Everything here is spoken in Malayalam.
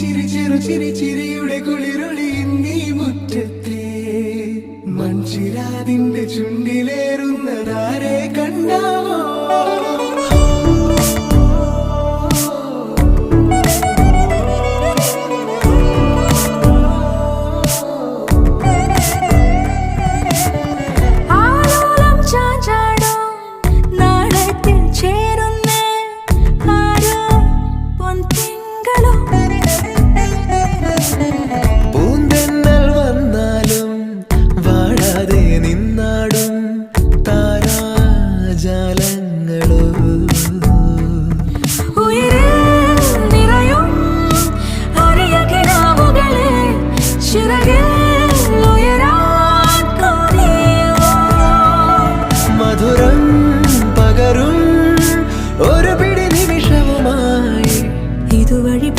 ചിരി ചെറു ചിരി ചിരിയുടെ കുളിരൊളി നീ മുറ്റത്തെ. മൺചിരാതിന്റെ ചുണ്ടിലെ താരങ്ങളോ മധുരം പകരും ഒരു പിടി നിമിഷവുമായി ഇതുവഴി